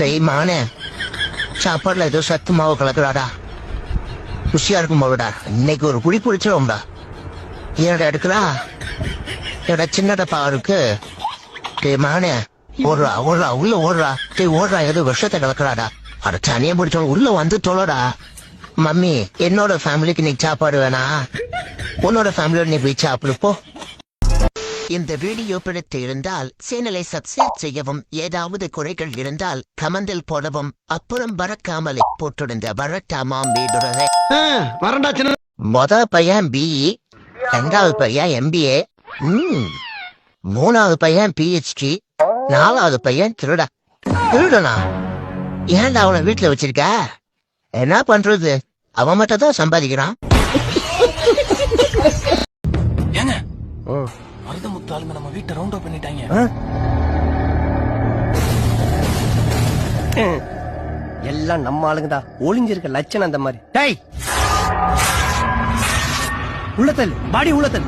டேய் மானே சாப்பாடுல ஏதோ சத்து மாவு கலக்குறாடா. ருசியா இருக்கும் போலடா இன்னைக்கு ஒரு குடி குடிச்சிடும்டா ஏடா எடுக்கிறா ஏடா சின்ன டப்பா இருக்கு? டேய் மானே ஓடுறா ஓடுறா உள்ள ஓடுறா. டேய் ஓடுறா ஏதோ விஷத்தை கலக்குறாடா. அட தனியா பிடிச்சவங்க உள்ள வந்து தொலைடா மம்மி என்னோட ஃபேமிலிக்கு இன்னைக்கு சாப்பாடு வேணா. உன்னோட ஃபேமிலியோட நீ போய் சாப்பிடுப்போ இந்த வீடியோ பிடித்து இருந்தால் சேனலை சப்ஸ்கிரைப் செய்யவும் ஏதாவது குறைகள் இருந்தால் கமெண்டில் போடவும் அப்புறம் பறக்காமலே போட்டிருந்த வரட்டாமாம் வீடுறதை வரண்டா சின்ன மொத பையன் பிஇ ரெண்டாவது பையன் எம்பிஏ மூணாவது பையன் பிஹெச்டி நாலாவது பையன் திருடா. திருடனா? ஏன்டா அவனை வீட்டுல வச்சிருக்க? என்ன பண்றது? அவன் மட்டும் தான் சம்பாதிக்கிறான். ஏங்க? ஆளுங்க நம்ம வீட்டை ரவுண்ட் அப் பண்ணிட்டாங்க. எல்லாம் நம்ம ஆளுங்க தான் ஒளிஞ்சிருக்க லட்சணம் அந்த மாதிரி. டேய்! உள்ளத்தல் பாடி உள்ளத்தல்